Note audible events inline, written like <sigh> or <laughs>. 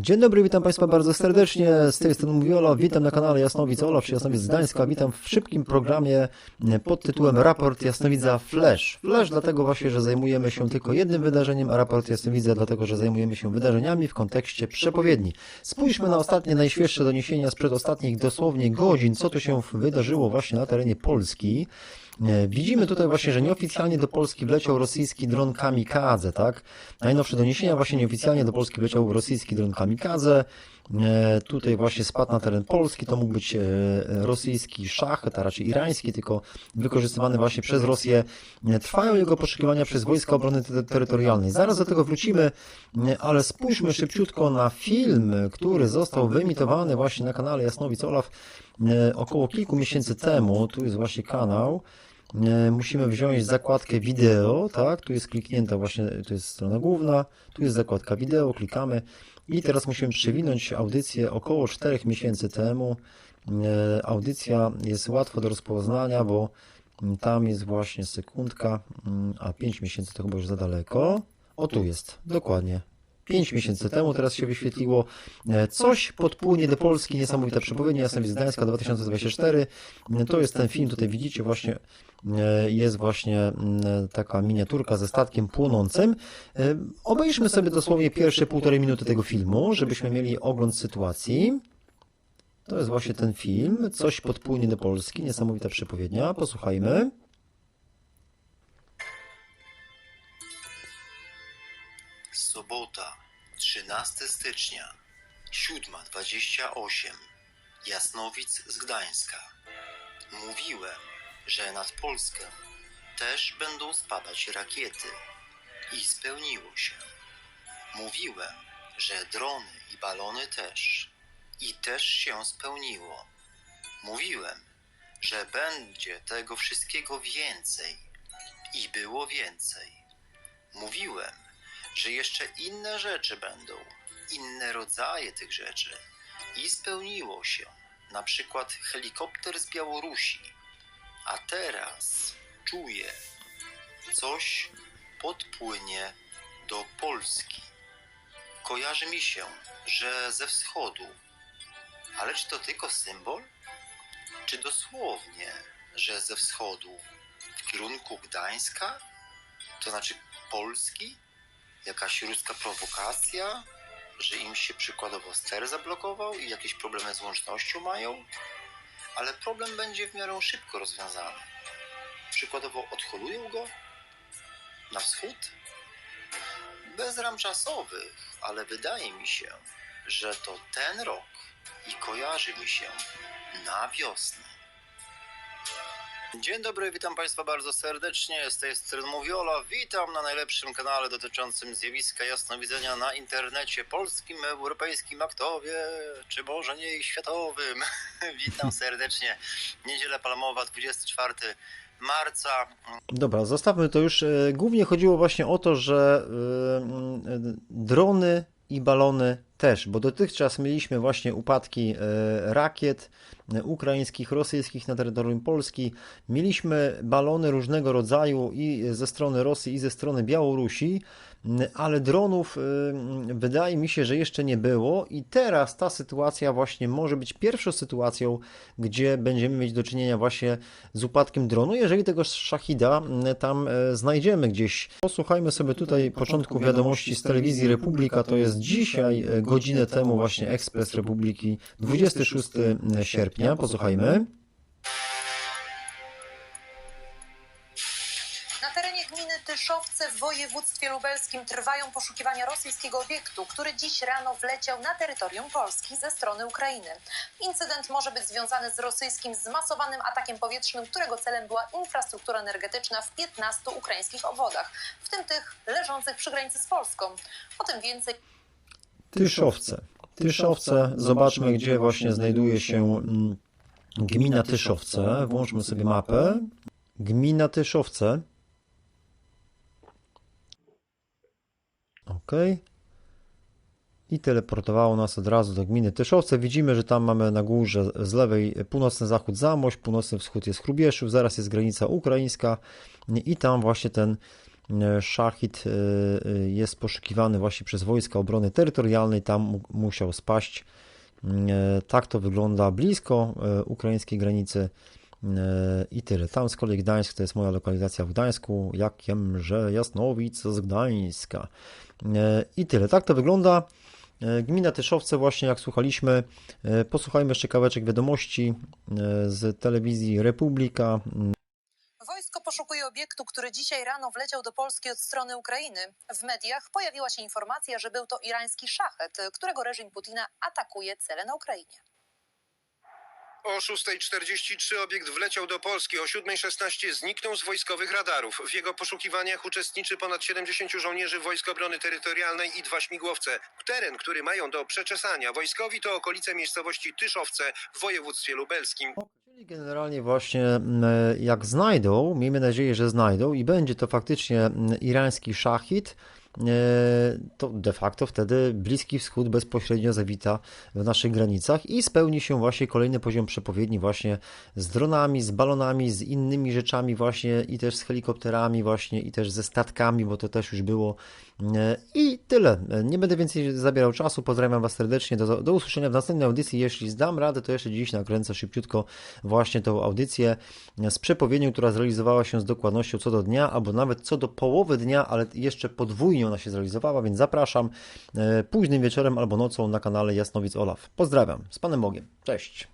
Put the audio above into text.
Dzień dobry, witam Państwa bardzo serdecznie. Z tej strony mówi Olaf. Witam na kanale Jasnowic Olaf, czy Jasnowic Gdańska. Witam w szybkim programie pod tytułem Raport Jasnowidza Flash. Flash dlatego właśnie, że zajmujemy się tylko jednym wydarzeniem, a raport Jasnowidza dlatego, że zajmujemy się wydarzeniami w kontekście przepowiedni. Spójrzmy na ostatnie, najświeższe doniesienia sprzed ostatnich dosłownie godzin, co tu się wydarzyło właśnie na terenie Polski. E, widzimy tutaj właśnie, że nieoficjalnie do Polski wleciał rosyjski dron kamikadze, tak? Najnowsze doniesienia właśnie nieoficjalnie do Polski wleciał rosyjski dron kamikadze. E, tutaj właśnie spadł na teren Polski, to mógł być e, rosyjski szachet, a raczej irański, tylko wykorzystywany właśnie przez Rosję. Trwają jego poszukiwania przez Wojska Obrony Terytorialnej. Zaraz do tego wrócimy, ale spójrzmy szybciutko na film, który został wyemitowany właśnie na kanale Jasnowic Olaf około kilku miesięcy temu. Tu jest właśnie kanał. E, musimy wziąć zakładkę wideo, tak, tu jest kliknięta właśnie, to jest strona główna, tu jest zakładka wideo, klikamy i teraz musimy przewinąć audycję około 4 miesięcy temu. E, audycja jest łatwa do rozpoznania, bo tam jest właśnie sekundka, mm, a 5 miesięcy to chyba już za daleko. O tu jest, dokładnie. 5 miesięcy temu, teraz się wyświetliło e, coś podpłynie do Polski, niesamowita przepowiednia, jestem z Gdańska 2024. To jest ten film, tutaj widzicie właśnie E, jest właśnie mm, taka miniaturka ze statkiem płonącym. E, obejrzmy sobie dosłownie pierwsze półtorej minuty tego filmu, żebyśmy mieli ogląd sytuacji. To jest właśnie ten film. Coś podpłynie do Polski. Niesamowita przepowiednia. Posłuchajmy. Sobota, 13 stycznia, 7.28. Jasnowic z Gdańska. Mówiłem, że nad Polskę też będą spadać rakiety. I spełniło się. Mówiłem, że drony i balony też. I też się spełniło. Mówiłem, że będzie tego wszystkiego więcej. I było więcej. Mówiłem, że jeszcze inne rzeczy będą, inne rodzaje tych rzeczy. I spełniło się. Na przykład helikopter z Białorusi a teraz czuję, coś podpłynie do Polski. Kojarzy mi się, że ze wschodu. Ale czy to tylko symbol? Czy dosłownie, że ze wschodu w kierunku Gdańska? To znaczy Polski? Jakaś ruska prowokacja? Że im się przykładowo ster zablokował i jakieś problemy z łącznością mają? ale problem będzie w miarę szybko rozwiązany. Przykładowo odholują go na wschód? Bez ram czasowych, ale wydaje mi się, że to ten rok i kojarzy mi się na wiosnę. Dzień dobry, witam Państwa bardzo serdecznie. Z tej strony. Witam na najlepszym kanale dotyczącym zjawiska jasnowidzenia na internecie polskim, europejskim, aktowie, czy może nie i światowym. <laughs> witam serdecznie. Niedziela Palmowa, 24 marca. Dobra, zostawmy to już. E, głównie chodziło właśnie o to, że e, drony i balony też, bo dotychczas mieliśmy właśnie upadki e, rakiet ukraińskich, rosyjskich na terytorium Polski. Mieliśmy balony różnego rodzaju i ze strony Rosji, i ze strony Białorusi ale dronów y, wydaje mi się, że jeszcze nie było. I teraz ta sytuacja właśnie może być pierwszą sytuacją, gdzie będziemy mieć do czynienia właśnie z upadkiem dronu, jeżeli tego szachida y, tam y, znajdziemy gdzieś. Posłuchajmy sobie tutaj początku wiadomości z telewizji Republika, to jest dzisiaj, godzinę temu właśnie Ekspres Republiki, 26 sierpnia, posłuchajmy. Tyszowce w województwie lubelskim trwają poszukiwania rosyjskiego obiektu, który dziś rano wleciał na terytorium Polski ze strony Ukrainy. Incydent może być związany z rosyjskim zmasowanym atakiem powietrznym, którego celem była infrastruktura energetyczna w 15 ukraińskich obwodach, w tym tych leżących przy granicy z Polską. O tym więcej. Tyszowce. Tyszowce. Zobaczmy, gdzie właśnie znajduje się mm, gmina Tyszowce. Włączmy sobie mapę. Gmina Tyszowce. OK. I teleportowało nas od razu do gminy Tyszowce. Widzimy, że tam mamy na górze z lewej północny zachód Zamość, północny wschód jest Chrubieszów, zaraz jest granica ukraińska i tam właśnie ten Szachid e, e, jest poszukiwany właśnie przez Wojska Obrony Terytorialnej, tam mu- musiał spaść. E, Tak to wygląda blisko e, ukraińskiej granicy e, i tyle. Tam z kolei Gdańsk to jest moja lokalizacja w Gdańsku, Jakiemże Jasnowic z Gdańska. E, I tyle. Tak to wygląda. E, Gmina Tyszowce, właśnie jak słuchaliśmy, e, posłuchajmy jeszcze kawałeczek wiadomości e, z telewizji Republika. Poszukuje obiektu, który dzisiaj rano wleciał do Polski od strony Ukrainy. W mediach pojawiła się informacja, że był to irański szachet, którego reżim Putina atakuje cele na Ukrainie. O 6.43 obiekt wleciał do Polski, o 7.16 zniknął z wojskowych radarów. W jego poszukiwaniach uczestniczy ponad 70 żołnierzy Wojsk Obrony Terytorialnej i dwa śmigłowce. Teren, który mają do przeczesania wojskowi to okolice miejscowości Tyszowce w województwie lubelskim. Czyli generalnie właśnie m, jak znajdą, miejmy nadzieję, że znajdą i będzie to faktycznie m, irański szachid, e, to de facto wtedy Bliski Wschód bezpośrednio zawita w naszych granicach i spełni się właśnie kolejny poziom przepowiedni właśnie z dronami, z balonami, z innymi rzeczami właśnie i też z helikopterami właśnie i też ze statkami, bo to też już było E, i tyle. E, Nie będę więcej zabierał czasu. Pozdrawiam Was serdecznie. Do, do usłyszenia w następnej audycji. Jeśli zdam radę, to jeszcze dziś nakręcę szybciutko właśnie tą audycję z przepowiednią, która zrealizowała się z dokładnością co do dnia, albo nawet co do połowy dnia, ale jeszcze podwójnie ona się zrealizowała, więc zapraszam e, późnym wieczorem albo nocą na kanale Jasnowic Olaf. Pozdrawiam. Z Panem Bogiem. Cześć.